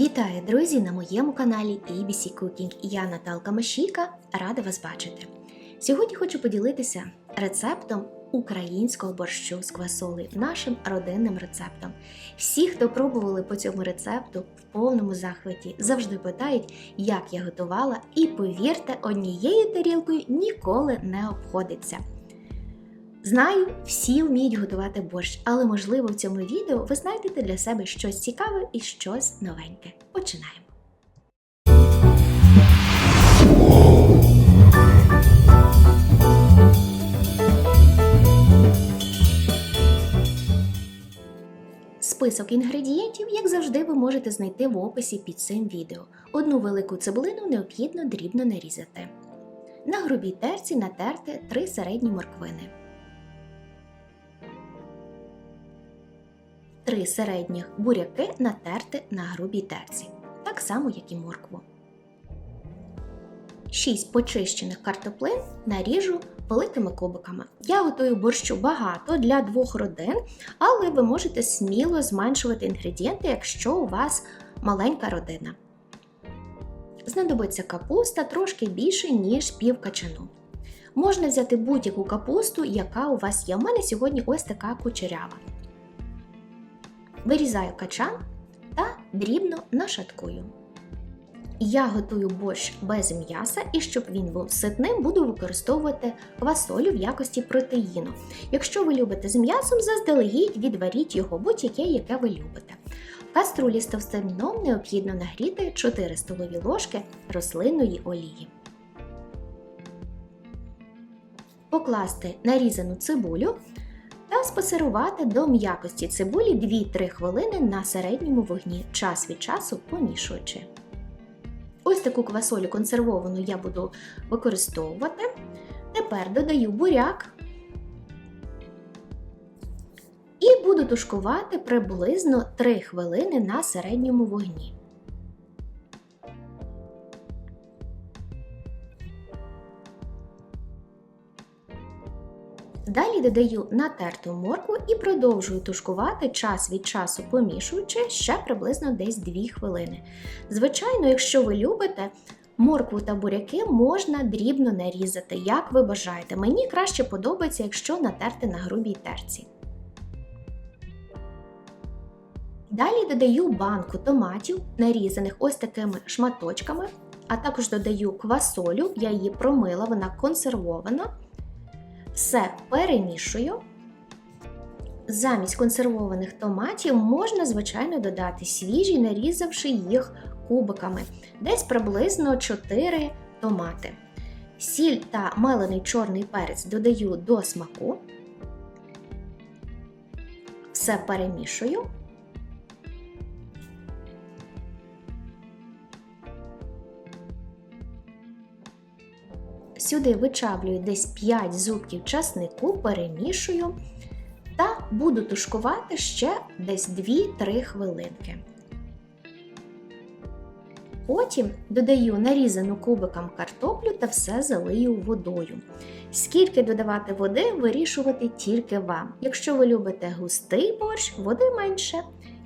Вітаю, друзі, на моєму каналі ABC Cooking. Я Наталка Машійка, рада вас бачити. Сьогодні хочу поділитися рецептом українського борщу з квасолею, нашим родинним рецептом. Всі, хто пробували по цьому рецепту в повному захваті, завжди питають, як я готувала, і повірте, однією тарілкою ніколи не обходиться. Знаю, всі вміють готувати борщ, але можливо в цьому відео ви знайдете для себе щось цікаве і щось новеньке. Починаємо. Список інгредієнтів, як завжди, ви можете знайти в описі під цим відео. Одну велику цибулину необхідно дрібно нарізати. На грубій терці натерти 3 середні морквини. 3 середніх буряки натерти на грубій терці, так само, як і моркву. 6 почищених картоплин наріжу великими кубиками. Я готую борщу багато для двох родин, але ви можете сміло зменшувати інгредієнти, якщо у вас маленька родина. Знадобиться капуста трошки більше, ніж пів качану. Можна взяти будь-яку капусту, яка у вас є. У мене сьогодні ось така кучерява. Вирізаю качан та дрібно нашаткую. Я готую борщ без м'яса, і щоб він був ситним, буду використовувати квасолю в якості протеїну. Якщо ви любите з м'ясом, заздалегідь відваріть його будь-яке, яке ви любите. В каструлі з товстим дном необхідно нагріти 4 столові ложки рослинної олії. Покласти нарізану цибулю та спасирувати до м'якості цибулі 2-3 хвилини на середньому вогні, час від часу помішуючи. Ось таку квасолю консервовану я буду використовувати. Тепер додаю буряк і буду тушкувати приблизно 3 хвилини на середньому вогні. Далі додаю натерту моркву і продовжую тушкувати час від часу помішуючи ще приблизно десь 2 хвилини. Звичайно, якщо ви любите, моркву та буряки можна дрібно нарізати, як ви бажаєте. Мені краще подобається, якщо натерти на грубій терці. Далі додаю банку томатів, нарізаних ось такими шматочками, а також додаю квасолю, я її промила, вона консервована. Все перемішую. Замість консервованих томатів можна, звичайно, додати свіжі, нарізавши їх кубиками, десь приблизно 4 томати. Сіль та мелений чорний перець додаю до смаку. Все перемішую. Сюди вичавлюю десь 5 зубків часнику, перемішую та буду тушкувати ще десь 2-3 хвилинки. Потім додаю нарізану кубиком картоплю та все залию водою. Скільки додавати води, вирішувати тільки вам. Якщо ви любите густий борщ, води менше.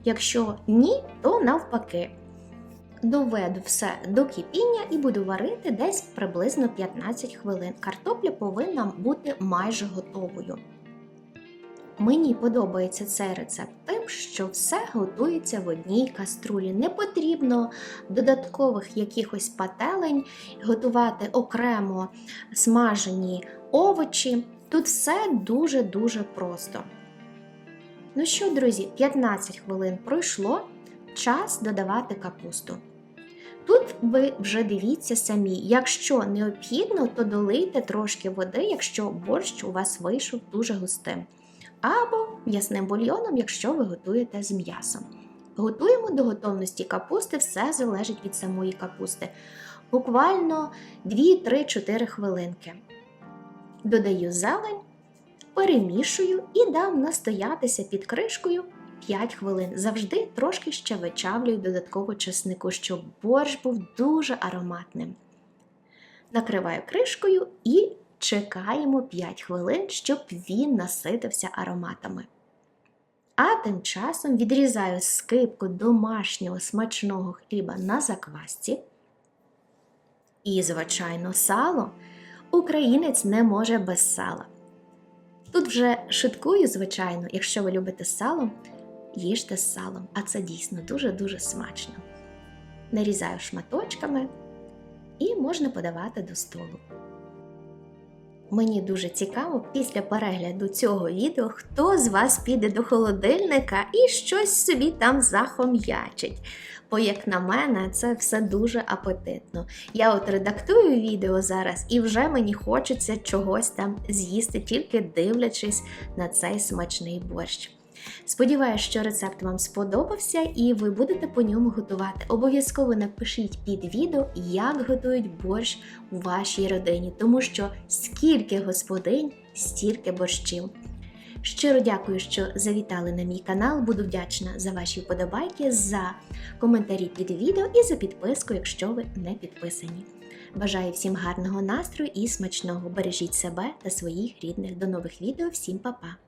Якщо ні, то навпаки доведу все до кипіння і буду варити десь приблизно 15 хвилин. Картопля повинна бути майже готовою. Мені подобається цей рецепт тим, що все готується в одній каструлі. Не потрібно додаткових якихось пателень, готувати окремо смажені овочі. Тут все дуже-дуже просто. Ну що, друзі, 15 хвилин пройшло, час додавати капусту. Тут ви вже дивіться самі, якщо необхідно, то долийте трошки води, якщо борщ у вас вийшов дуже густим. Або м'ясним бульйоном, якщо ви готуєте з м'ясом. Готуємо до готовності капусти, все залежить від самої капусти. Буквально 2-3-4 хвилинки. Додаю зелень, перемішую і дам настоятися під кришкою 5 хвилин. Завжди трошки ще вичавлюю додатково чеснику, щоб борщ був дуже ароматним. Накриваю кришкою і чекаємо 5 хвилин, щоб він наситився ароматами. А тим часом відрізаю скипку домашнього смачного хліба на заквасці. І, звичайно, сало. Українець не може без сала. Тут вже шуткую, звичайно, якщо ви любите сало, їжте з салом, а це дійсно дуже-дуже смачно. Нарізаю шматочками і можна подавати до столу. Мені дуже цікаво після перегляду цього відео, хто з вас піде до холодильника і щось собі там захом'ячить. Бо, як на мене, це все дуже апетитно. Я от редактую відео зараз, і вже мені хочеться чогось там з'їсти, тільки дивлячись на цей смачний борщ. Сподіваюсь, що рецепт вам сподобався і ви будете по ньому готувати. Обов'язково напишіть під відео, як готують борщ у вашій родині, тому що скільки господинь, стільки борщів. Щиро дякую, що завітали на мій канал. Буду вдячна за ваші вподобайки, за коментарі під відео і за підписку, якщо ви не підписані. Бажаю всім гарного настрою і смачного. Бережіть себе та своїх рідних. До нових відео. Всім па-па!